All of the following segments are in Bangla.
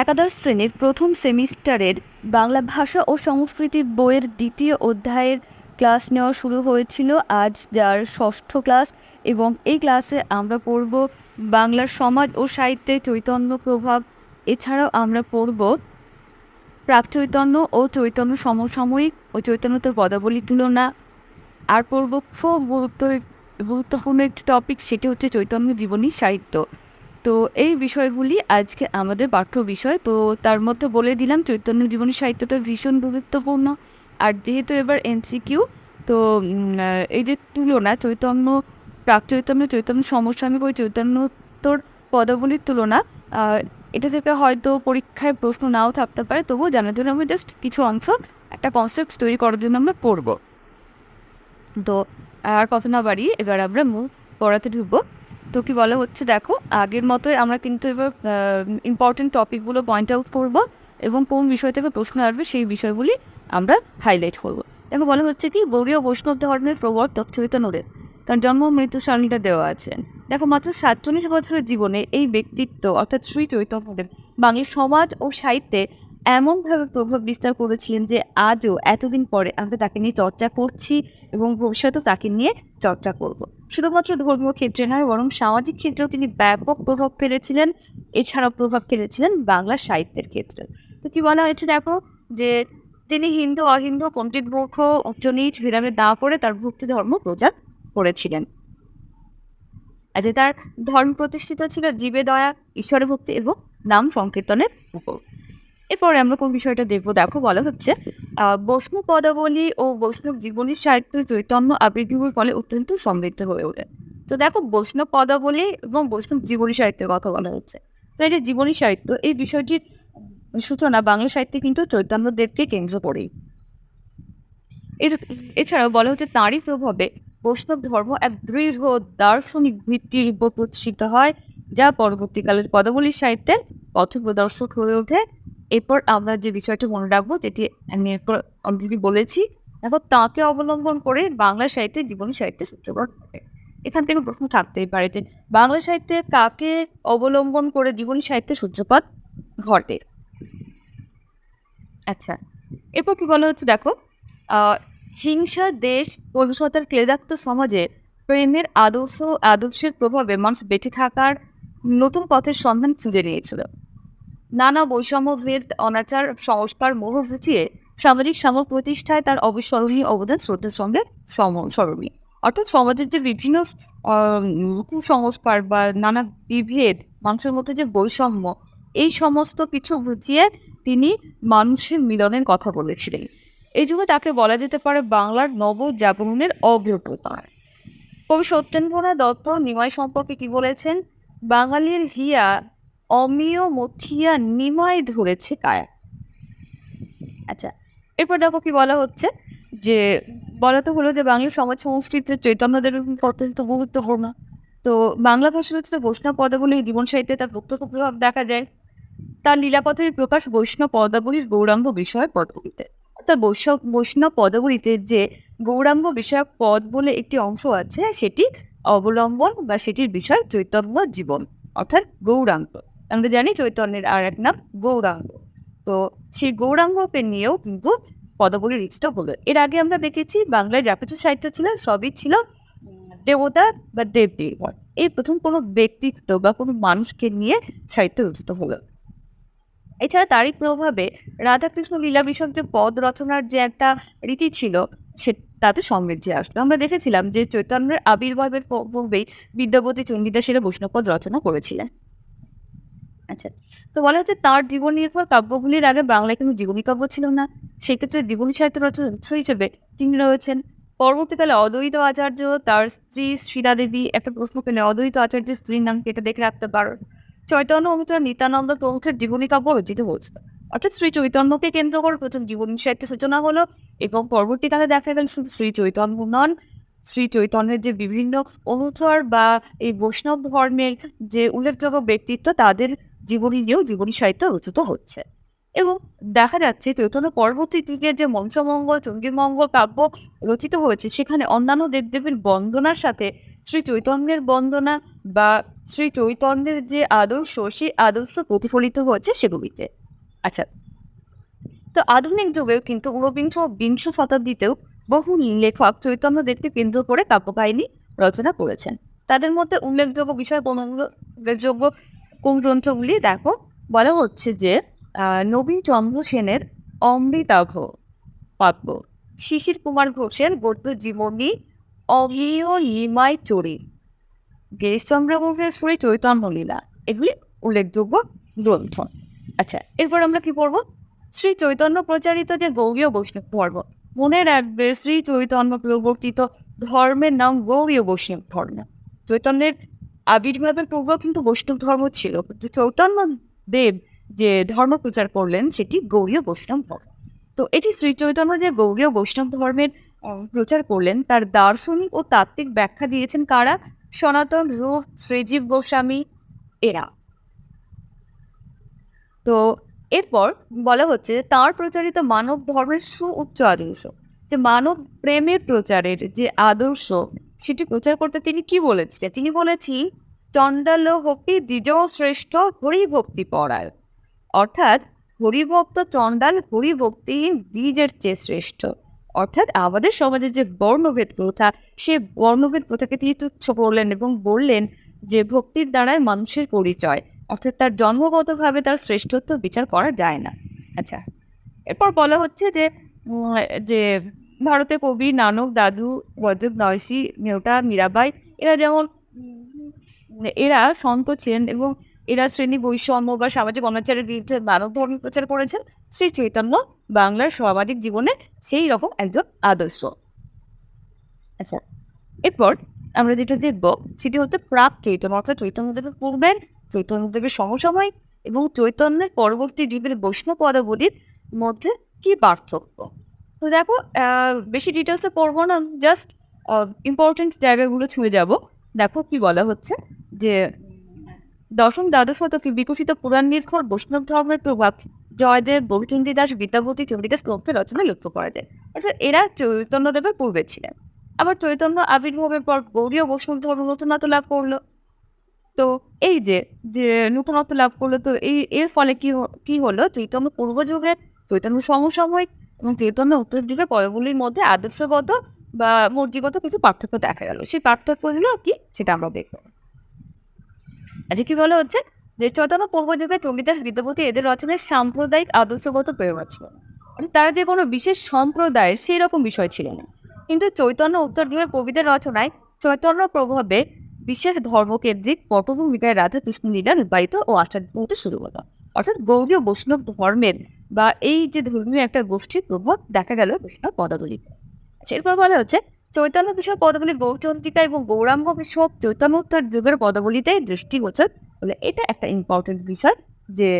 একাদশ শ্রেণির প্রথম সেমিস্টারের বাংলা ভাষা ও সংস্কৃতি বইয়ের দ্বিতীয় অধ্যায়ের ক্লাস নেওয়া শুরু হয়েছিল। আজ যার ষষ্ঠ ক্লাস এবং এই ক্লাসে আমরা পড়ব বাংলার সমাজ ও সাহিত্যে চৈতন্য প্রভাব। এছাড়াও আমরা পড়ব প্রাক চৈতন্য ও চৈতন্য সমসাময়িক ও চৈতন্যতার পদাবলী তুলনা। আর পড়ব খুব গুরুত্ব গুরুত্বপূর্ণ একটি টপিক সেটি হচ্ছে চৈতন্য জীবনী সাহিত্য। তো এই বিষয়গুলি আজকে আমাদের পাঠ্য বিষয়। তো তার মধ্যে বলে দিলাম, চৈতন্য জীবনী সাহিত্যটা ভীষণ গুরুত্বপূর্ণ। আর যেহেতু এবার এমসিকিউ তো এই যে তুলনা, চৈতন্য, প্রাক চৈতন্য চৈতন্য সমসাময়িক ওই চৈতন্যতর পদাবলীর তুলনা এটা থেকে হয়তো পরীক্ষায় প্রশ্ন নাও থাকতে পারে, তবুও জানার জন্য আমরা জাস্ট কিছু অংশ, একটা কনসেপ্ট তৈরি করার জন্য আমরা পড়ব। তো, আর কথা না বাড়িয়ে এবার আমরা মূল পড়াতে ঢুকবো। তো কি বলা হচ্ছে দেখো, আগের মতোই আমরা কিন্তু এবার ইম্পর্টেন্ট টপিকগুলো পয়েন্ট আউট করব এবং কোন বিষয় থেকে প্রশ্ন আসবে সেই বিষয়গুলি আমরা হাইলাইট করব। দেখো বলা হচ্ছে কি গৌরীয় বৈষ্ণব ধর্মের প্রবর্তক চৈতন্যদেব তার জন্ম মৃত্যু সারণীটা দেওয়া আছে। দেখো মাত্র সাতচল্লিশ বছরের জীবনে এই ব্যক্তিত্ব অর্থাৎ শ্রী চৈতন্যদেব বাংলার সমাজ ও সাহিত্যে এমনভাবে প্রভাব বিস্তার করেছিলেন যে আজও এতদিন পরে আমরা তাকে নিয়ে চর্চা করছি এবং ভবিষ্যতেও তাকে নিয়ে চর্চা করব। শুধুমাত্র ধর্মীয় ক্ষেত্রে নয়, বরং সামাজিক ক্ষেত্রেও তিনি ব্যাপক প্রভাব ফেলেছিলেন। এছাড়াও প্রভাব ফেলেছিলেন বাংলা সাহিত্যের ক্ষেত্রে। তো কি বলা হয়েছে দেখো, যে তিনি হিন্দু, অহিন্দু, পণ্ডিত, মূর্খ উচ্চ নিচ ভেদাভেদ না করে তার ভক্তি ধর্ম প্রচার করেছিলেন। আচ্ছা তার ধর্ম প্রতিষ্ঠিত ছিল জীবে দয়া ঈশ্বরের ভক্তি এবং নাম সংকীর্তনের উপর। এরপরে আমরা কোন বিষয়টা দেখব? দেখো বলা হচ্ছে বৈষ্ণব পদাবলী ও বৈষ্ণব জীবনী সাহিত্য চৈতন্য আবির্ভাবের ফলে অত্যন্ত সমৃদ্ধ হয়ে ওঠে। তো দেখো বৈষ্ণব পদাবলী এবং বৈষ্ণব জীবনী সাহিত্যের কথা বলা হচ্ছে। তো এই যে জীবনী সাহিত্য, এই বিষয়টির সূচনা বাংলা সাহিত্যে কিন্তু চৈতন্যদেবকে কেন্দ্র করেই। এর, এছাড়াও বলা হচ্ছে, তাঁরই প্রভাবে বৈষ্ণব ধর্ম এক দৃঢ় দার্শনিক ভিত্তির উপর প্রতিষ্ঠিত হয়। যা পরবর্তীকালের পদাবলী সাহিত্যের পথপ্রদর্শক হয়ে ওঠে। এরপর আমরা যে বিষয়টা মনে রাখব, যেটি আমি এরপর অলরেডি বলেছি, দেখো তাঁকে অবলম্বন করে বাংলা সাহিত্যে জীবনী সাহিত্যের সূত্রপাত ঘটে। এখান থেকে প্রশ্ন থাকতেই পারে যে, বাংলা সাহিত্যে কাকে অবলম্বন করে জীবনী সাহিত্যের সূত্রপাত ঘটে? আচ্ছা এরপর কি বলা হচ্ছে দেখো হিংসা, দেশ, কলুষতার ক্লেদাক্ত সমাজে প্রেমের আদর্শ, আদর্শের প্রভাবে মানুষ বেঁচে থাকার নতুন পথের সন্ধান খুঁজে নিয়েছিল। নানা বৈষম্য ভেদ, অনাচার, সংস্কার, মোহ ঘুচিয়ে সামাজিক সাম প্রতিষ্ঠায় তার অবিস্মরণীয় অবদান শ্রদ্ধার সঙ্গে সম- স্মরণীয়। অর্থাৎ সমাজের যে বিভিন্ন কুসংস্কার বা নানা বিভেদ, মানুষের মধ্যে যে বৈষম্য, এই সমস্ত কিছু ঘুচিয়ে তিনি মানুষের মিলনের কথা বলেছিলেন। এই জন্য তাকে বলা যেতে পারে বাংলার নবজাগরণের অগ্রপ্রতার কবি সত্যেন্দ্রনাথ দত্ত নিমাই সম্পর্কে কি বলেছেন? বাঙালির হিয়া অমিয় মথিয়া নিমায় ধরেছে কায়া। আচ্ছা এরপর দেখো কি বলা হচ্ছে, যে বলা তো হলো যে বাংলা সমাজ সংস্কৃতিতে চৈতন্যদের অত্যন্ত গুরুত্বপূর্ণ। তো বাংলা ভাষার হচ্ছে বৈষ্ণব পদাবলী জীবন সাহিত্যে তার প্রত্যক্ষ প্রভাব দেখা যায়। তার লীলাপথের প্রকাশ বৈষ্ণব পদাবলীর গৌরাঙ্গ বিষয় পদগুলিতে অর্থাৎ বৈষ্ণব বৈষ্ণব পদাবলীতে যে গৌরাঙ্গ বিষয়ক পদ বলে একটি অংশ আছে, সেটি অবলম্বন বা সেটির বিষয় চৈতন্য জীবন, অর্থাৎ গৌরাঙ্গ। আমরা জানি চৈতন্যের আর এক নাম গৌরাঙ্গ। তো সেই গৌরাঙ্গকে নিয়েও কিন্তু পদাবলী লিখিত হলো। এর আগে আমরা দেখেছি বাংলায় যা কিছু সাহিত্য ছিল সবই ছিল দেবতা বা দেব দেবী এই প্রথম কোনো ব্যক্তিত্ব বা কোনো মানুষকে নিয়ে সাহিত্য রচিত হলো। এছাড়া তারই প্রভাবে রাধাকৃষ্ণ লীলা বিষয়ক যে পদ রচনার যে একটা রীতি ছিল, সে তাতে সমৃদ্ধি আসলো। আমরা দেখেছিলাম যে চৈতন্যের আবির্ভাবের পূর্বেই বিদ্যাপতি চন্ডিদা সেরা বৈষ্ণবপদ রচনা করেছিলেন। আচ্ছা তো বলা হচ্ছে তার জীবন নির্ভর কাব্যগুলির আগে বাংলায় কিন্তু জীবনী কাব্য ছিল না। সেক্ষেত্রে জীবনী সাহিত্য রচনা হিসেবে তিনি রয়েছেন পরবর্তীকালে অদ্বৈত আচার্য, তার স্ত্রী শ্রীরা দেবী একটা প্রশ্ন পেলে অদ্বৈত আচার্যের স্ত্রীর নাম কেটে দেখে রাখতে পারো। চৈতন্য অনুচার নিত্যানন্দ প্রমুখের জীবনী কাব্য রচিত হয়েছিল অর্থাৎ শ্রী চৈতন্যকে কেন্দ্র করে প্রথম জীবনী সাহিত্যের সূচনা হলো এবং পরবর্তীকালে দেখা গেল শুধু শ্রী চৈতন্য নন, শ্রী চৈতন্যের যে বিভিন্ন অনুচর বা এই বৈষ্ণব ধর্মের যে উল্লেখযোগ্য ব্যক্তিত্ব তাদের জীবনী নিয়েও জীবনী সাহিত্য রচিত হচ্ছে। এবং দেখা যাচ্ছে চৈতন্য পরবর্তী যুগে যে মঞ্চমঙ্গল চণ্ডীমঙ্গল কাব্য রচিত হয়েছে, সেখানে অন্যান্য দেবদেবীর বন্দনার সাথে শ্রী চৈতন্যের বন্দনা বা শ্রী চৈতন্যের যে আদর্শ, সেই আদর্শ প্রতিফলিত হয়েছে সেগুলিতে। আচ্ছা তো আধুনিক যুগেও কিন্তু ঊনবিংশ বিংশ শতাব্দীতেও বহু লেখক চৈতন্যদেবকে কেন্দ্র করে কাব্যকাহিনী রচনা করেছেন। তাদের মধ্যে উল্লেখযোগ্য বিষয় কোন উল্লেখযোগ্য কোন গ্রন্থগুলি? দেখো, বলা হচ্ছে যে আহ, নবীন চন্দ্র সেনের অমৃতাভ পাব্য। শিশির কুমার ঘোষের বৌদ্ধ জীবনী অমিয় নিমাই চরি। গিরিশচন্দ্র ঘোষের শ্রী চৈতন্য লীলা এগুলি উল্লেখযোগ্য গ্রন্থ। আচ্ছা এরপর আমরা কি পড়ব? শ্রী চৈতন্য প্রচারিত যে গৌরীয় বৈষ্ণব ধর্ম মনে রাখবে শ্রী চৈতন্য প্রবর্তিত ধর্মের নাম গৌরীয় বৈষ্ণব ধর্ম। চৈতন্যের আবির্ভাবের পূর্ব কিন্তু বৈষ্ণব ধর্ম ছিল কিন্তু চৈতন্য দেব যে ধর্ম প্রচার করলেন সেটি গৌরীয় বৈষ্ণব ধর্ম। তো এটি শ্রী চৈতন্য যে গৌরীয় বৈষ্ণব ধর্মের প্রচার করলেন, তার দার্শনিক ও তাত্ত্বিক ব্যাখ্যা দিয়েছেন কারা? সনাতন রূপ, শ্রীজীব গোস্বামী, এরা। তো এরপর বলা হচ্ছে তাঁর প্রচারিত মানব ধর্মের সুউচ্চ আদর্শ যে মানব প্রেমের প্রচারের যে আদর্শ, সেটি প্রচার করতে তিনি কি বলেছিলেন? তিনি বলেছি চণ্ডাল ভক্তি দ্বিজ শ্রেষ্ঠ হরিভক্তি পড়ায় অর্থাৎ হরিভক্ত চণ্ডাল হরিভক্তিহীন দ্বিজের চেয়ে শ্রেষ্ঠ। অর্থাৎ আমাদের সমাজের যে বর্ণভেদ প্রথা, সে বর্ণভেদ প্রথাকে তিনি তুচ্ছ করলেন এবং বললেন যে ভক্তির দ্বারাই মানুষের পরিচয়, অর্থাৎ তার জন্মগতভাবে তার শ্রেষ্ঠত্ব বিচার করা যায় না। আচ্ছা এরপর বলা হচ্ছে যে যে ভারতে কবি নানক, দাদু বৈদ্যুৎ নয়সী, নেওটা, মীরাবাই, এরা যেমন, এরা সন্ত ছিলেন এবং এরা শ্রেণি, বৈষম্য বা সামাজিক অনাচারের বিরুদ্ধে মানব ধর্ম প্রচার করেছেন। শ্রী চৈতন্য বাংলার সামাজিক জীবনে সেই রকম একজন আদর্শ। আচ্ছা এরপর আমরা যেটা দেখব সেটি হচ্ছে প্রাক চৈতন্য, অর্থাৎ চৈতন্যদেবের পূর্বের চৈতন্যদেবের সমসাময়িক এবং চৈতন্যের পরবর্তী যুগের বৈষ্ণব পদাবলীর মধ্যে কি পার্থক্য? তো দেখো বেশি ডিটেলসে পড়ব না জাস্ট ইম্পর্টেন্ট জায়গাগুলো ছুঁয়ে যাব। দেখো কি বলা হচ্ছে যে দশম দ্বাদশ শতকে বিকশিত পুরাণ নির্ভর বৈষ্ণব ধর্মের প্রভাব জয়দেব, বহুচন্ডী দাস বিদ্যাপতি চণ্ডীদাস গ্রন্থের রচনা লক্ষ্য করা যায়। অর্থাৎ এরা চৈতন্যদেবের পূর্বে ছিলেন। আবার চৈতন্য আবির্ভাবের পর গৌরীয় বৈষ্ণব ধর্ম নতুনত্ব লাভ করল। তো এই যে যে নতুনত্ব লাভ করল, তো এই, এর ফলে কি কি হলো? চৈতন্য পূর্ব যুগের চৈতন্য সমসাময়িক এবং চৈতন্য উত্তর যুগের পরগুলির মধ্যে আদর্শগত বা মর্জিগত কিছু পার্থক্য দেখা গেল। সেই পার্থক্যগুলো কি? সেটা আমরা দেখব। আচ্ছা কি বলা হচ্ছে? যে চৈতন্য পূর্ব যুগে চণ্ডীদাস বিদ্যাপতি এদের রচনায় সাম্প্রদায়িক আদর্শগত প্রেরণা ছিল অর্থাৎ তারা যে কোনো বিশেষ সম্প্রদায়ের সেই রকম বিষয় ছিল না কিন্তু চৈতন্য উত্তর যুগের কবিদের রচনায় চৈতন্য প্রভাবে বিশেষ ধর্মকেন্দ্রিক পটভূমিকায় রাধা কৃষ্ণ লীলা রূপায়িত ও আচ্ছাদিত হতে শুরু হলো। অর্থাৎ গৌরীয় বৈষ্ণব ধর্মের বা এই যে ধর্মীয় একটা গোষ্ঠীর প্রভাব দেখা গেল বৈষ্ণব পদাবলীতে। আচ্ছা, এরপর বলা হচ্ছে চৈতন্য বিষয় পদাবলী গৌচন্দ্রিকা এবং গৌরাঙ্গ বিষয়ক চৈতন্যোত্তর যুগের পদাবলীতেই দৃষ্টিগোচর বলে এটা একটা ইম্পর্টেন্ট বিষয় যে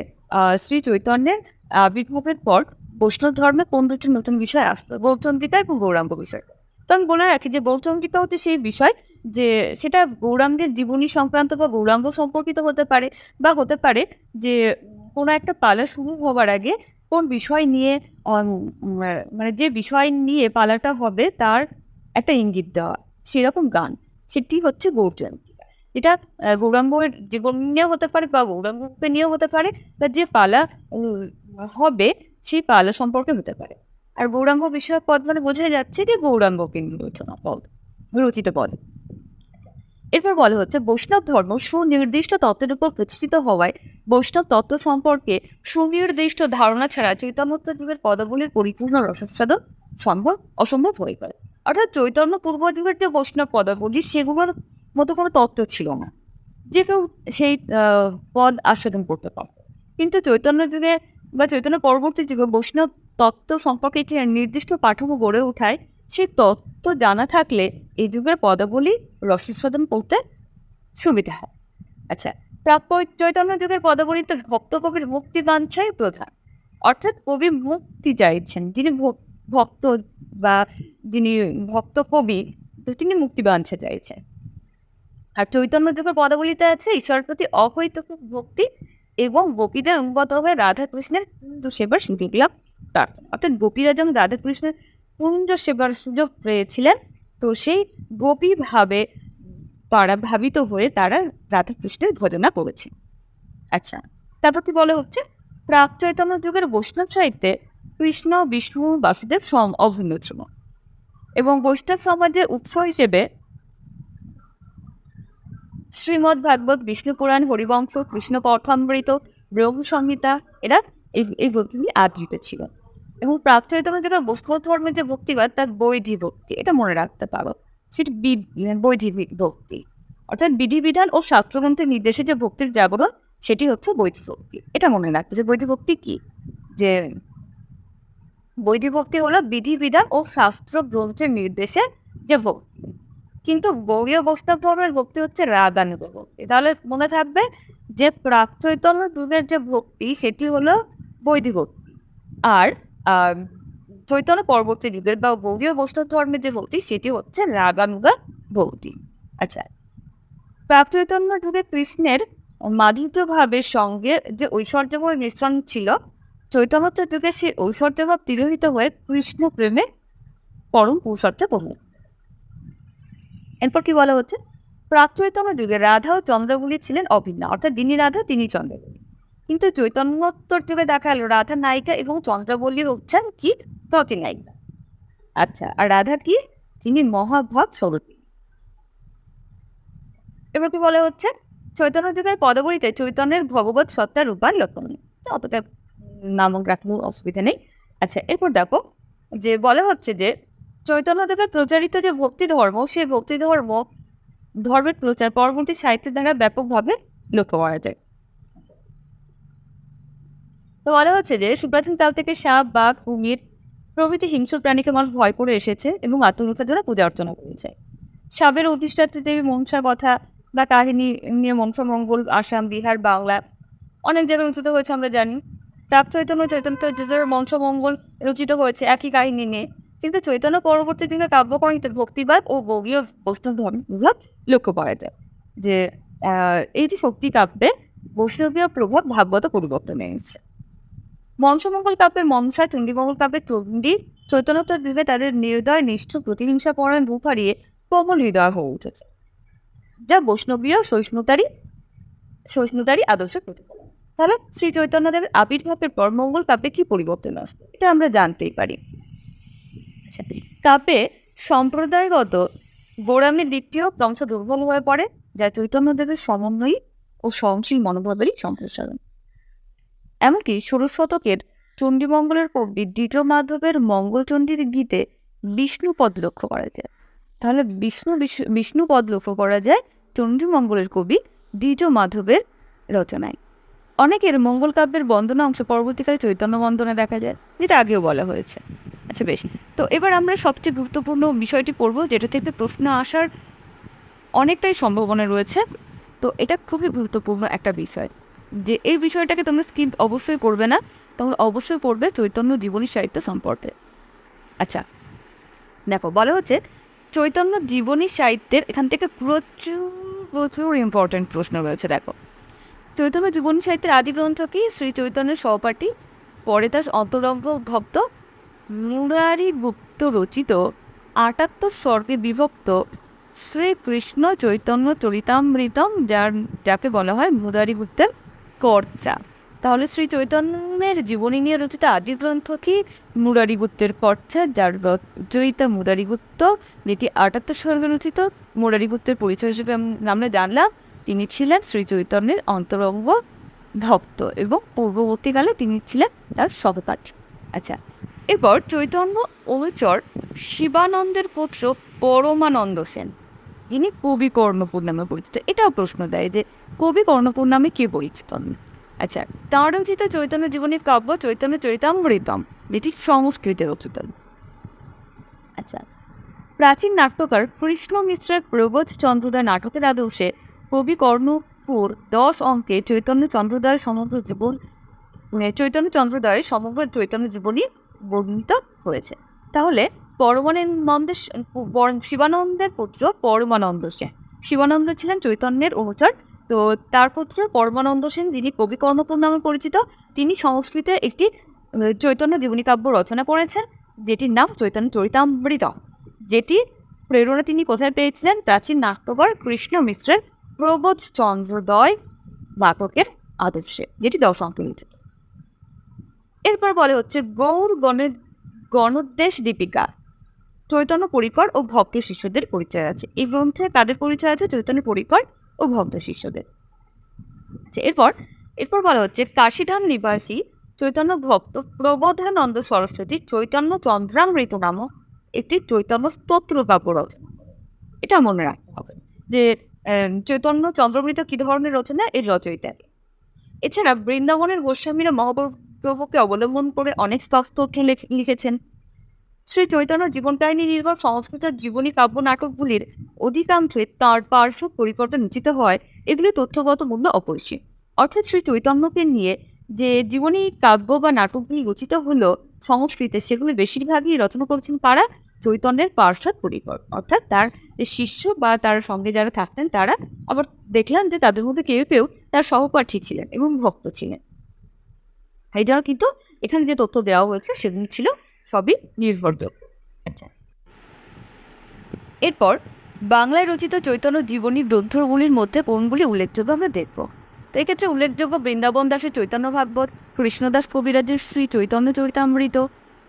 শ্রী চৈতন্যের আবির্ভাবের পর বৈষ্ণব ধর্মে কোন দুটি নতুন বিষয় আসতো গৌচন্দ্রিকা এবং গৌরাঙ্গ বিষয় তো আমি বলে রাখি যে, গৌচন্দ্রিকা হচ্ছে সেই বিষয় যে, সেটা গৌরাঙ্গের জীবনী সংক্রান্ত বা গৌরাঙ্গ সম্পর্কিত হতে পারে বা হতে পারে যে, কোনো একটা পালা শুরু হওয়ার আগে কোন বিষয় নিয়ে মানে যে বিষয় নিয়ে পালাটা হবে তার একটা ইঙ্গিত দেওয়া। সেরকম গান। সেটি হচ্ছে গৌরচন্দ্রিকা এটা গৌরাঙ্গের জীবন নিয়েও হতে পারে বা গৌরাঙ্গকে নিয়েও হতে পারে বা যে পালা হবে সেই পালা সম্পর্কে হতে পারে। আর গৌরাঙ্গ বিষয়ক পদ মানে বোঝা যাচ্ছে যে গৌরাঙ্গকে রচনা পদ, রচিত পদ। এরপর বলা হচ্ছে, বৈষ্ণব ধর্ম সুনির্দিষ্ট তত্ত্বের উপর প্রতিষ্ঠিত হওয়ায় বৈষ্ণব তত্ত্ব সম্পর্কে সুনির্দিষ্ট ধারণা ছাড়া চৈতন্যোত্তর যুগের পদাবলীর পরিপূর্ণ রসস্বাদন সম্ভব, অসম্ভব হয়ে পড়ে। অর্থাৎ চৈতন্য পূর্ব যুগের যে বৈষ্ণব পদাবলী, সেগুলোর মতো কোনো তত্ত্ব ছিল না। যে কেউ সেই পদ আস্বাদন করতে পারত। কিন্তু চৈতন্য যুগে বা চৈতন্য পরবর্তী যুগে বৈষ্ণব তত্ত্ব সম্পর্কে একটি নির্দিষ্ট কাঠামো গড়ে ওঠায়, সেই তত্ত্ব জানা থাকলে এই যুগের পদাবলী রসস্বাদন করতে সুবিধা হয়। আচ্ছা প্রাপ্য চৈতন্য যুগের পদাবলীতে ভক্ত কবির মুক্তি বাঞ্ছাই প্রধান। অর্থাৎ কবি মুক্তি চাইছেন, যিনি ভক- ভক্ত বা যিনি ভক্ত কবি তিনি মুক্তি বাঞ্ছা চাইছেন আর চৈতন্য যুগের পদাবলীতে আছে, ঈশ্বরের প্রতি অহৈতুক ভক্তি এবং গোপীদের অনুগত হয়ে রাধা কৃষ্ণের কুঞ্জ সেবার সুযোগ লাভ প্রার্থনা অর্থাৎ গোপীরা যেমন রাধা কৃষ্ণের কুঞ্জ সেবার সুযোগ পেয়েছিলেন, তো সেই গোপীভাবে তারা ভাবিত হয়ে তারা রাধা কৃষ্ণের ভজনা করেছে। আচ্ছা তারপর কি বলা হচ্ছে? প্রাক চৈতন্য যুগের বৈষ্ণব সাহিত্যে কৃষ্ণ, বিষ্ণু, বাসুদেব সম অভিন্নতম। এবং বৈষ্ণব সমাজের উৎস হিসেবে শ্রীমদ্ ভাগবত বিষ্ণু পুরাণ, হরিবংশ, কৃষ্ণ কথামৃত ব্রহ্ম সংহিতা, এরা এই গ্রন্থগুলি আদৃত ছিল। এবং চৈতন্য যুগের বৈষ্ণব ধর্মের যে ভক্তিবাদ, তার বৈধি ভক্তি, এটা মনে রাখতে পারো। সেটি বি- বৈধি ভক্তি। অর্থাৎ বিধিবিধান ও শাস্ত্রগ্রন্থের নির্দেশে যে ভক্তির জাগরণ, সেটি হচ্ছে বৈধ ভক্তি। এটা মনে রাখতে যে বৈধি ভক্তি কি? যে বৈধি ভক্তি হলো বিধিবিধান ও শাস্ত্র গ্রন্থের নির্দেশে যে ভক্তি। কিন্তু গৌরীয় বৈষ্ণব ধর্মের ভক্তি হচ্ছে রাগানুগ ভক্তি। তাহলে মনে থাকবে যে প্রাক চৈতন্য যুগের যে ভক্তি, সেটি হলো বৈধি ভক্তি আর চৈতন্য পরবর্তী যুগের বা গৌরীয় বৈষ্ণব ধর্মের যে ভক্তি, সেটি হচ্ছে রাগানুগা ভক্তি। আচ্ছা প্রাক চৈতন্য যুগে কৃষ্ণের মাধুর্য ভাবের সঙ্গে যে ঐশ্বর্যময় মিশ্রণ ছিল চৈতন্য যুগে সেই ঐশ্বর্যভাব তিরোহিত হয়ে কৃষ্ণ প্রেমে পরম পুরুষার্থে পরিণত এরপর কি বলা হচ্ছে? প্রাক চৈতন্য যুগে রাধা ও চন্দ্রগুলি ছিলেন অভিন্ন, অর্থাৎ যিনি রাধা, তিনি চন্দ্রবলী কিন্তু চৈতন্যোত্তর যুগে দেখা গেল, রাধা নায়িকা এবং চন্দ্রবলী হচ্ছেন কি? প্রতিনায়িকা আচ্ছা আর রাধা কি? তিনি মহাভাব স্বরূপী। এবার কি বলা হচ্ছে? চৈতন্য যুগের পদবলিতে চৈতন্যের ভগবত সত্তার রূপার লক্ষণ। অতটা নামক রাখলেও অসুবিধা নেই। আচ্ছা এরপর দেখো যে বলা হচ্ছে যে চৈতন্যদেবের প্রচারিত যে ভক্তি ধর্ম সেই ভক্তি ধর্ম ধর্মের প্রচার পরবর্তী সাহিত্যের দ্বারা ব্যাপকভাবে লক্ষ্য করা যায়। তো বলা হচ্ছে যে সুপ্রাচীন কাল থেকে সাপ, বাঘ, কুমির প্রভৃতি হিংস্র প্রাণীকে মানুষ ভয় করে এসেছে এবং আত্মরক্ষার জন্য পূজা অর্চনা করেছে। সাপের অধিষ্ঠাত্রী দেবী মনসার কথা বা কাহিনী নিয়ে মনসা, মঙ্গল, আসাম, বিহার, বাংলা অনেক জায়গায় রচিত হয়েছে আমরা জানি। প্রাক চৈতন্য চৈতন্য যুগের মঞ্চমঙ্গল রচিত হয়েছে একই কাহিনী নিয়ে। কিন্তু চৈতন্য পরবর্তী দিনে কাব্যকর্ণিতে ভক্তিবাদ ও গৌরীয় বৈষ্ণব ধর্ম বিভাগ লক্ষ্য করা যায়। যে এই যে শক্তি কাব্যে বৈষ্ণবীয় প্রভাব ভাগবত পরিবর্তন এনেছে। মঞ্চমঙ্গল কাব্যের মনসা চণ্ডীমঙ্গল কাব্যের চণ্ডী চৈতন্যতার যুগে তাদের নির্দয়, নিষ্ঠ, প্রতিহিংসা পরায়ণ রূপ হারিয়ে কোমল হৃদয় হয়ে উঠেছে। যা বৈষ্ণবীয় সহিষ্ণুতারই সহিষ্ণুতারই আদর্শের প্রতিফলন তাহলে শ্রী চৈতন্যদেবের আবির্ভাবের পর মঙ্গল কাব্যে কি পরিবর্তন আসবে এটা আমরা জানতেই পারি। আচ্ছা, কাব্যে সম্প্রদায়গত গোড়ামির দিকটিও ক্রমশ দুর্বল হয়ে পড়ে যা চৈতন্যদেবের সমন্বয়ী ও সহনশীল মনোভাবেরই সম্প্রসারণ। এমনকি ষোড়শ শতকের চণ্ডীমঙ্গলের কবি দ্বিতীয় মাধবের মঙ্গলচণ্ডীর গীতে বিষ্ণু পদ লক্ষ্য করা যায়। তাহলে বিষ্ণু বিষ্ণু- বিষ্ণু পদ লক্ষ্য করা যায় চণ্ডীমঙ্গলের কবি দ্বিজ মাধবের রচনায়। অনেকের মঙ্গল কাব্যের বন্দনা অংশ পরবর্তীকালে চৈতন্য বন্দনে দেখা যায়, যেটা আগেও বলা হয়েছে। আচ্ছা বেশ, তো এবার আমরা সবচেয়ে গুরুত্বপূর্ণ বিষয়টি পড়ব, যেটা থেকে প্রশ্ন আসার অনেকটাই সম্ভাবনা রয়েছে। তো এটা খুবই গুরুত্বপূর্ণ একটা বিষয়, যে এই বিষয়টাকে তোমরা স্কিপ অবশ্যই করবে না, তোমরা অবশ্যই পড়বে চৈতন্য জীবনী সাহিত্য সম্পর্কে। আচ্ছা দেখো, বলা হচ্ছে চৈতন্য জীবনী সাহিত্যের এখান থেকে প্রচুর প্রচুর ইম্পর্ট্যান্ট প্রশ্ন রয়েছে, দেখো। চৈতন্য জীবনী সাহিত্যের আদি গ্রন্থ কি? শ্রী চৈতন্যের সহপাঠী পরে তার অন্তরঙ্গ ভক্ত মুরারি গুপ্ত রচিত আটাত্তর স্বর্গে বিভক্ত শ্রীকৃষ্ণ চৈতন্য চরিতামৃতম, যার, যাকে বলা হয় মুরারি গুপ্তের কর্চা তাহলে শ্রী চৈতন্যের জীবনী নিয়ে রচিত আদি গ্রন্থ কি? মুরারিগুপ্তের কর্চা যার রচয়িতা মুরারিগুপ্ত যেটি আটাত্তর স্বর্গে রচিত মুরারিগুপ্তের পরিচয় হিসেবে আম- আমরা জানলাম। তিনি ছিলেন শ্রী চৈতন্যের অন্তরঙ্গ ভক্ত এবং পূর্ববর্তীকালে তিনি ছিলেন তার সহপাঠী আচ্ছা এরপর চৈতন্য অনুচর শিবানন্দের পুত্র পরমানন্দ সেন, যিনি কবি কর্ণপুর নামে পরিচিত। এটাও প্রশ্ন দেয় যে কবি কর্ণপুর নামে কে পরিচিত? আচ্ছা তাঁর রচিত চৈতন্য জীবনী কাব্য চৈতন্য চরিতামৃতম, যেটি সংস্কৃতে রচিত আচ্ছা প্রাচীন নাট্যকার কৃষ্ণ মিশ্রের প্রবোধ চন্দ্রদয় নাটকের আদর্শে কবি কর্ণপুর দশ অঙ্কে চৈতন্য চন্দ্রদয়ের সমগ্র জীবন মানে চৈতন্য চন্দ্রদয়ের সমগ্র চৈতন্য জীবনী বর্ণিত হয়েছে। তাহলে পরমানন্দের শিবানন্দের পুত্র পরমানন্দ সেন। শিবানন্দ ছিলেন চৈতন্যের অনুচর। তো তার পুত্র পরমানন্দ সেন, যিনি কবি কর্ণপুর নামে পরিচিত, তিনি সংস্কৃতে একটি চৈতন্য জীবনী কাব্য রচনা করেছেন, যেটির নাম চৈতন্য চরিতামৃত। যেটি প্রেরণা তিনি কোথায় পেয়েছিলেন? প্রাচীন নাট্যকর কৃষ্ণ মিশ্রের প্রবোধ চন্দ্রোদয় নাটকের আদর্শে যেটি দশম লিখিত এরপর বলে হচ্ছে গৌর গণের গণোদ্দেশ দীপিকা। চৈতন্য পরিকর ও ভক্ত শিষ্যদের পরিচয় আছে। এই গ্রন্থে তাদের পরিচয় আছে? চৈতন্য পরিকর ও ভক্ত শিষ্যদের। আচ্ছা, এরপর এরপর বলা হচ্ছে কাশীধাম নিবাসী চৈতন্য ভক্ত প্রবোধানন্দ সরস্বতী চৈতন্য চন্দ্রামৃত নামক একটি চৈতন্য স্তোত্র কাব্য এটা মনে রাখতে হবে যে চৈতন্য চন্দ্রামৃত কী ধরনের রচনা? এর রচয়িতা এছাড়া বৃন্দাবনের গোস্বামীরা মহাপ্রভুকে অবলম্বন করে অনেক স্তোত্র লেখ- লিখেছেন। শ্রী চৈতন্য জীবন কাহিনী নির্ভর সংস্কৃত জীবনী কাব্য নাটকগুলির অধিকাংশে তাঁর পার্শ্ব পরিবর্তন উচিত হয়। এগুলি তথ্যগত মূল্য অপরিসীম। অর্থাৎ শ্রী চৈতন্যকে নিয়ে যে জীবনী কাব্য বা নাটকগুলি রচিত হলো সংস্কৃতে, সেগুলি বেশিরভাগই রচনা করেছেন কারা? চৈতন্যের পার্শ্বদ পরিকর অর্থাৎ তার যে শিষ্য বা তার সঙ্গে যারা থাকতেন তারা আবার দেখলাম যে তাদের মধ্যে কেউ কেউ তার সহপাঠী ছিলেন এবং ভক্ত ছিলেন। এই জন্য কিন্তু এখানে যে তথ্য দেওয়া হয়েছে সেগুলি ছিল সবই নির্ভরযোগ্য। আচ্ছা। এরপর বাংলায় রচিত চৈতন্য জীবনী গ্রন্থগুলির মধ্যে কোনগুলি উল্লেখযোগ্য আমরা দেখব? তো এক্ষেত্রে উল্লেখযোগ্য বৃন্দাবন দাসের চৈতন্য ভাগবত, কৃষ্ণদাস কবিরাজের শ্রী চৈতন্য চরিতামৃত,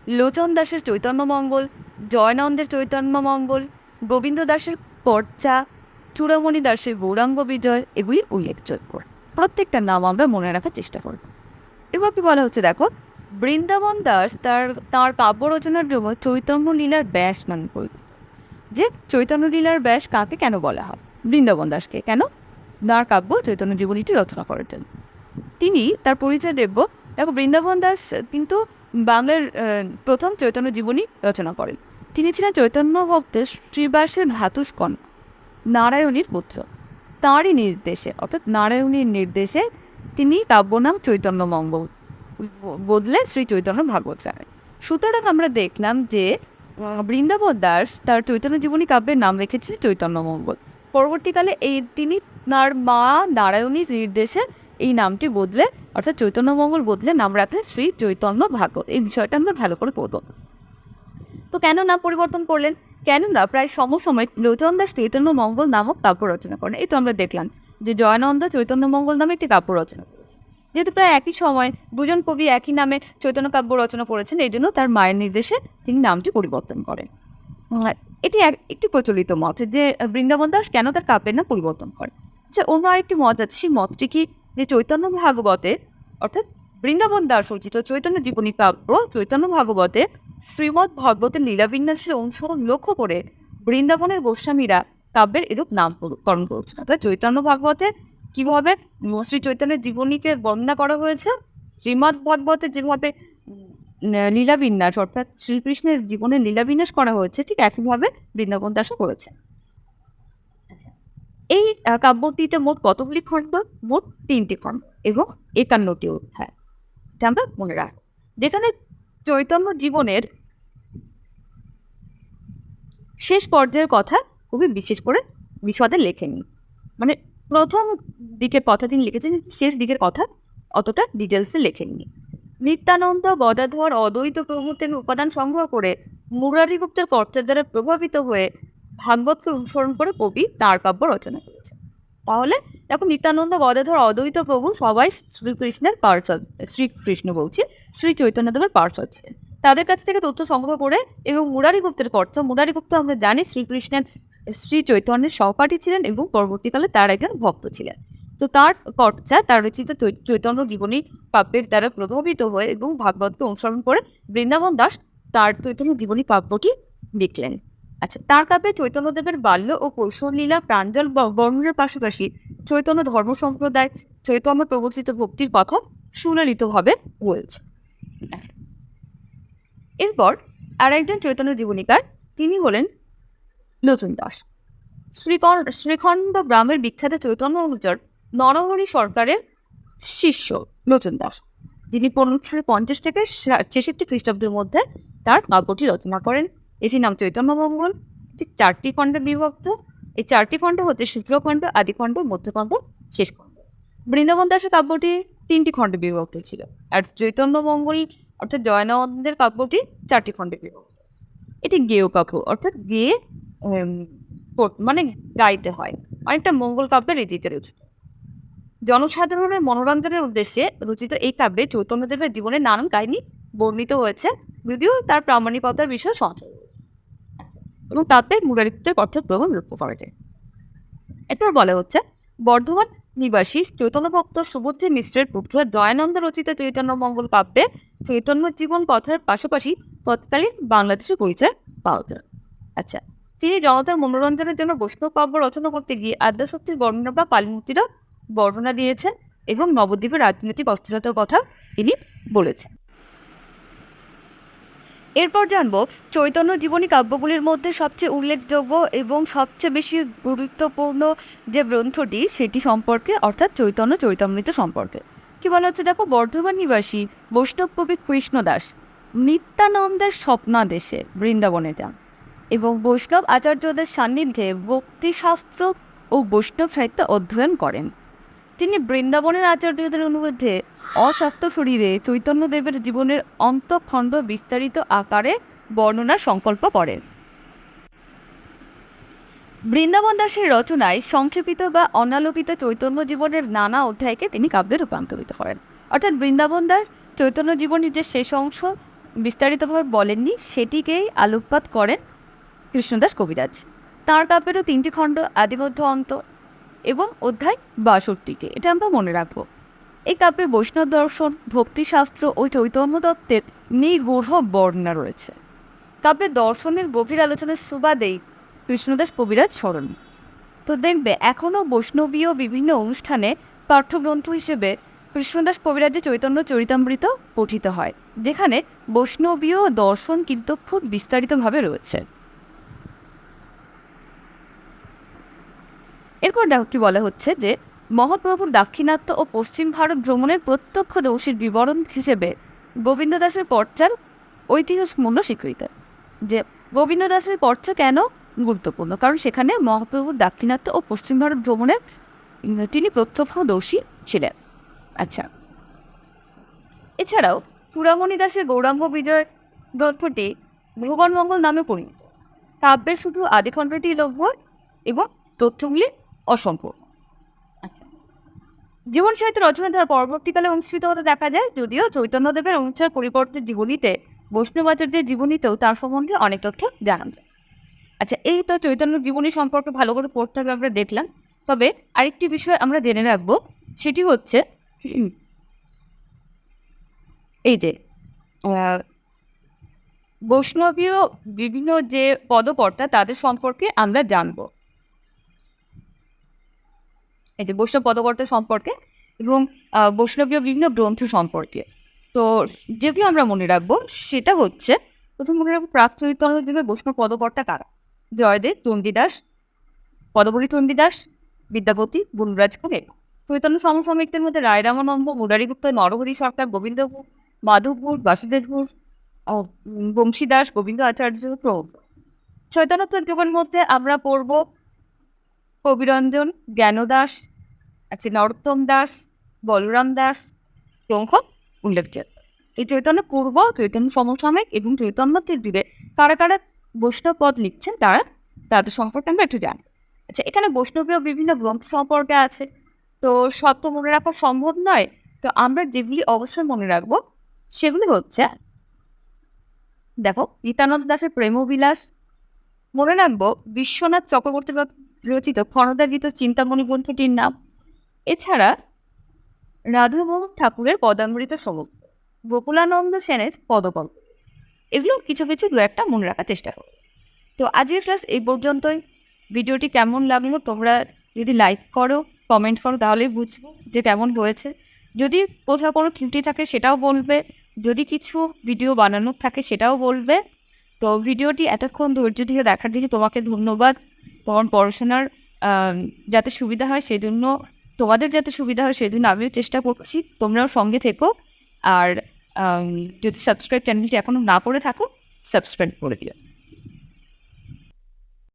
লোচন দাসের চৈতন্য মঙ্গল, জয়নন্দের চৈতন্য মঙ্গল গোবিন্দ দাসের পর্চা চূড়ামণি দাসের গৌরাঙ্গ বিজয় এগুলি উল্লেখযোগ্য। প্রত্যেকটা নাম আমরা মনে রাখার চেষ্টা করব। এবার কি বলা হচ্ছে দেখো, বৃন্দাবন দাস তার, তাঁর কাব্য রচনার জন্য চৈতন্য লীলার ব্যাস নামে পরিচিত যে চৈতন্য লীলার ব্যাস কাকে কেন বলা হয়? বৃন্দাবন দাসকে কেন? তাঁর কাব্য চৈতন্য জীবনীটি রচনা করেছেন তিনি তার পরিচয় দেখব এবং বৃন্দাবন দাস কিন্তু বাংলার প্রথম চৈতন্য জীবনী রচনা করেন। তিনি ছিলেন চৈতন্য ভক্তের শ্রীবাসের ভ্রাতুষ্কণ নারায়ণীর পুত্র। তাঁরই নির্দেশে, অর্থাৎ নারায়ণীর নির্দেশে তিনি কাব্যনাম চৈতন্য মঙ্গল বদলে শ্রী চৈতন্য ভাগবত রায় সুতরাং আমরা দেখলাম যে বৃন্দাবন দাস তার চৈতন্য জীবনী কাব্যের নাম রেখেছিলেন চৈতন্য মঙ্গল। পরবর্তীকালে এই তিনি তার মা নারায়ণীর নির্দেশে এই নামটি বদলে, অর্থাৎ চৈতন্য মঙ্গল বদলে নাম রাখলেন শ্রী চৈতন্য ভাগবত। এই বিষয়টা আমরা ভালো করে পড়ব। তো কেন না পরিবর্তন করলেন? কেননা প্রায় সমসময় লোচন দাস চৈতন্য মঙ্গল নামক কাব্য রচনা করেন। এই তো আমরা দেখলাম যে জয়ানন্দ চৈতন্য মঙ্গল নামে একটি কাব্য রচনা করেছেন। যেহেতু প্রায় একই সময় দুজন কবি একই নামে চৈতন্য কাব্য রচনা করেছেন, এই জন্য তার মায়ের নির্দেশে তিনি নামটি পরিবর্তন করেন। এটি এক- একটি প্রচলিত মত যে বৃন্দাবন দাস কেন তার কাব্যের নাম পরিবর্তন করেন? আচ্ছা অন্য আরেকটি মত আছে, সেই মতটি কি যে চৈতন্য ভাগবতে, অর্থাৎ বৃন্দাবন দাস রচিত চৈতন্য জীবনী কাব্য চৈতন্য ভাগবতে শ্রীমৎ ভাগবতের লীলাবিন্যাসের অনুসরণ লক্ষ্য করে বৃন্দাবনের গোস্বামীরা কাব্যের এরূপ নামকরণ করছে অর্থাৎ চৈতন্য ভাগবতে কীভাবে শ্রী চৈতন্যের জীবনীকে বর্ণনা করা হয়েছে, শ্রীমৎ ভাগবতে যেভাবে লীলাবিন্যাস অর্থাৎ শ্রীকৃষ্ণের জীবনের লীলাবিন্যাস করা হয়েছে, ঠিক একইভাবে বৃন্দাবন দাসও করেছে এই কাব্যটিতে মোট কতগুলি খণ্ড? মোট তিনটি খণ্ড এবং একান্নটি অধ্যায়। এটা আমরা মনে রাখব। যেখানে চৈতন্য জীবনের শেষ পর্যায়ের কথা খুবই বিশেষ করে বিশদে লেখেনি মানে প্রথম দিকের কথা তিনি লিখেছেন, শেষ দিকের কথা অতটা ডিটেলসে লেখেননি নিত্যানন্দ, গদাধর, অদ্বৈত প্রভৃতি থেকে উপাদান সংগ্রহ করে মুরারিগুপ্তের কর্তার দ্বারা প্রভাবিত হয়ে ভাগবতকে অনুসরণ করে কবি তার কাব্য রচনা করেছেন। তাহলে এখন নিত্যানন্দ গদাধর অদ্বৈত প্রভু সবাই শ্রীকৃষ্ণের পার্ষদ শ্রীকৃষ্ণ বলছি, শ্রী চৈতন্যদেবের পার্ষদ ছিলেন তাদের কাছ থেকে তথ্য সংগ্রহ করে এবং মুরারিগুপ্তের কর্তা, মুরারিগুপ্ত আমরা জানি শ্রীকৃষ্ণের, শ্রী চৈতন্যের সহপাঠী ছিলেন এবং পরবর্তীকালে তার একজন ভক্ত ছিলেন। তো তার কর্তা, তার রচিত চৈতন্য জীবনী কাব্যের দ্বারা প্রভাবিত হয়ে এবং ভাগবতকে অনুসরণ করে বৃন্দাবন দাস তার চৈতন্য জীবনী কাব্যটি লিখলেন। আচ্ছা তার কাব্যে চৈতন্যদেবের বাল্য ও কৌশল লীলা, প্রাঞ্জল ব- বর্ণনের পাশাপাশি চৈতন্য ধর্ম সম্প্রদায়, চৈতন্য প্রবর্তিত ভক্তির কথা সুললিতভাবে রয়েছে আচ্ছা এরপর আর একজন চৈতন্য জীবনীকার, তিনি হলেন লোচন দাস। শ্রীকর শ্রীখণ্ড গ্রামের বিখ্যাত চৈতন্য অনুচর নরহরি সরকারের শিষ্য লোচন দাস। যিনি পনেরোশো পঞ্চাশ থেকে ছেষট্টি খ্রিস্টাব্দের মধ্যে তার কাব্যটি রচনা করেন। এটির নাম চৈতন্য মঙ্গল এটি চারটি খণ্ডে বিভক্ত। এই চারটি খণ্ড হচ্ছে সূত্রখণ্ড আদিখণ্ড মধ্যখণ্ড শেষ খণ্ড। বৃন্দাবন দাসের কাব্যটি তিনটি খণ্ডে বিভক্ত ছিল। আর চৈতন্য মঙ্গল অর্থাৎ জয়নানন্দের কাব্যটি চারটি খণ্ডে বিভক্ত। এটি গেয় কাব্য অর্থাৎ গেয়ে মানে গাইতে হয়। অনেকটা মঙ্গল কাব্যের রীতিতে রচিত। জনসাধারণের মনোরঞ্জনের উদ্দেশ্যে রচিত এই কাব্যে চৈতন্যদেবের জীবনের নানান কাহিনী বর্ণিত হয়েছে। যদিও তার প্রামাণিকতার বিষয়ে আচ্ছা, এবং কাব্যে মুরারিত্বের অর্থের প্রভাব লক্ষ্য করা যায়। এরপর বলা হচ্ছে, বর্ধমান নিবাসী চৈতন্য ভক্ত সুবুদ্ধি মিশ্রের পুত্র দয়ানন্দ রচিত চৈতন্য মঙ্গল কাব্যে চৈতন্য জীবন কথার পাশাপাশি তৎকালীন বাংলাদেশের পরিচয় পাওয়া যায়। আচ্ছা তিনি জনতার মনোরঞ্জনের জন্য বৈষ্ণব কাব্য রচনা করতে গিয়ে আদ্যাশক্তির বর্ণনা বা কালীমূর্তিরও বর্ণনা দিয়েছেন এবং নবদ্বীপের রাজনৈতিক অস্থিরতার কথা তিনি বলেছেন। এরপর জানব, চৈতন্য জীবনী কাব্যগুলির মধ্যে সবচেয়ে উল্লেখযোগ্য এবং সবচেয়ে বেশি গুরুত্বপূর্ণ যে গ্রন্থটি, সেটি সম্পর্কে, অর্থাৎ চৈতন্য চৈতামৃত সম্পর্কে। কি বলা হচ্ছে? দেখো, বর্ধমান নিবাসী বৈষ্ণব কবি কৃষ্ণদাস নিত্যানন্দের স্বপ্নাদেশে বৃন্দাবনে যান এবং বৈষ্ণব আচার্যদের সান্নিধ্যে ভক্তিশাস্ত্র ও বৈষ্ণব সাহিত্য অধ্যয়ন করেন। তিনি বৃন্দাবনের আচার্যদের অনুরোধে অস্বাস্থ্য শরীরে চৈতন্যদেবের জীবনের অন্তঃখণ্ড বিস্তারিত আকারে বর্ণনার সংকল্প করেন বৃন্দাবন দাসের রচনায় সংক্ষেপিত বা অনালোকিত চৈতন্য জীবনের নানা অধ্যায়কে তিনি কাব্যে রূপান্তরিত করেন। অর্থাৎ বৃন্দাবন দাস চৈতন্য জীবনের যে শেষ অংশ বিস্তারিতভাবে বলেননি, সেটিকেই আলোকপাত করেন কৃষ্ণদাস কবিরাজ। তাঁর কাব্যেরও তিনটি খণ্ড, আদিমধ্য অন্ত এবং অধ্যায় বাষট্টিতে। এটা আমরা মনে রাখব। এই কাব্যে বৈষ্ণব দর্শন, ভক্তিশাস্ত্র ও চৈতন্য দত্তের নিগূঢ় বর্ণনা রয়েছে। কাব্যের দর্শনের গভীর আলোচনার সুবাদেই কৃষ্ণদাস কবিরাজ স্মরণ তো দেখবে, এখনও বৈষ্ণবীয় বিভিন্ন অনুষ্ঠানে পাঠ্যগ্রন্থ হিসেবে কৃষ্ণদাস কবিরাজের চৈতন্য চরিতামৃত পঠিত হয়। যেখানে বৈষ্ণবীয় দর্শন কিন্তু খুব বিস্তারিতভাবে রয়েছে। এরপর দেখো কি বলা হচ্ছে যে মহাপ্রভুর দাক্ষিণাত্য ও পশ্চিম ভারত ভ্রমণের প্রত্যক্ষ দোষীর বিবরণ হিসেবে গোবিন্দ দাসের পর্চার ঐতিহাসিকমূল্য স্বীকৃত। যে গোবিন্দ দাসের পর্চা কেন গুরুত্বপূর্ণ? কারণ সেখানে মহাপ্রভুর দাক্ষিণাত্য ও পশ্চিম ভারত ভ্রমণের তিনি প্রত্যক্ষ দোষী ছিলেন। আচ্ছা। এছাড়াও চূড়ামণি দাসের গৌরাঙ্গ বিজয় গ্রন্থটি ভুবনমঙ্গল নামে পরিচিত কাব্যের শুধু আদিখণ্ডটি লভ্য এবং তথ্যগুলি অসম্পূর্ণ জীবন সাহিত্য রচনা দ্বারা পরবর্তীকালে অনুষ্ঠিত হতে দেখা যায়, যদিও চৈতন্যদেবের অনুচ্ছার পরিবর্তে জীবনীতে বৈষ্ণবাচার্যের জীবনীতেও তার সম্বন্ধে অনেক তথ্য জানা যায়। আচ্ছা এই তো চৈতন্য জীবনী সম্পর্কে ভালো করে পড়তে হবে আমরা দেখলাম। তবে আরেকটি বিষয় আমরা জেনে রাখব, সেটি হচ্ছে, এই যে বৈষ্ণবীয় বিভিন্ন যে পদকর্তা তাদের সম্পর্কে আমরা জানব। এই যে বৈষ্ণব পদকর্তা সম্পর্কে এবং বৈষ্ণবীয় বিভিন্ন গ্রন্থ সম্পর্কে। তো যেগুলো আমরা মনে রাখব সেটা হচ্ছে প্রথম মনে রাখব প্রাক চৈতন্য বৈষ্ণব পদকর্তা কারা? জয়দেব চণ্ডীদাস পদবরী চণ্ডীদাস বিদ্যাপতি গুণরাজ খানের চৈতন্য সমসাময়িকদের মধ্যে রায় রামানন্দ নরহরি সরকার গোবিন্দ মাধবপুর মাধব ঘোষ বাসুদেব ঘোষ আহ, উম, বংশীদাস গোবিন্দ আচার্য প্রমুখ। চৈতন্যত্বের যুগের মধ্যে আমরা পড়ব কবিরঞ্জন জ্ঞান দাস আছে নরোত্তম দাস, বলরাম দাস প্রমুখ উল্লেখযোগ্য। এই চৈতন্য পূর্ব, চৈতন্য সমসাময়িক এবং চৈতন্যত্বের যুগে কারা কারা বৈষ্ণব পদ লিখছেন তারা তাদের সম্পর্কে আমরা একটু জানি। আচ্ছা এখানে বৈষ্ণবীয় বিভিন্ন গ্রন্থ সম্পর্কে আছে। তো সব তো মনে রাখা সম্ভব নয়। তো আমরা যেগুলি অবশ্যই মনে রাখব, সেগুলি হচ্ছে, দেখো নিত্যানন্দ দাসের প্রেমবিলাস, মনে রাখব, বিশ্বনাথ চক্রবর্তী রচিত ক্ষণদা গীত চিন্তামণি গ্রন্থটির নাম। এছাড়া রাধামোহন ঠাকুরের পদামৃত সমুখ গোকুলানন্দ সেনের পদকল্প এগুলো কিছু কিছু দু একটা মনে রাখার চেষ্টা করো। তো আজকের ক্লাস এই পর্যন্তই। ভিডিওটি কেমন লাগল তোমরা যদি লাইক করো, কমেন্ট করো, তাহলেই বুঝব যে কেমন হয়েছে। যদি কোথাও কোনো ত্রুটি থাকে সেটাও বলবে, যদি কিছু ভিডিও বানানোর থাকে সেটাও বলবে। তো ভিডিওটি এতক্ষণ ধৈর্য দিয়ে দেখার দিকে তোমাকে ধন্যবাদ। তোমার পড়াশোনার যাতে সুবিধা হয় সেজন্য তোমাদের যাতে সুবিধা হয় সেজন্য আমিও চেষ্টা করছি, তোমরাও সঙ্গে থেকো। আর যদি সাবস্ক্রাইব চ্যানেলটি এখনও না করে থাকো সাবস্ক্রাইব করে দিও।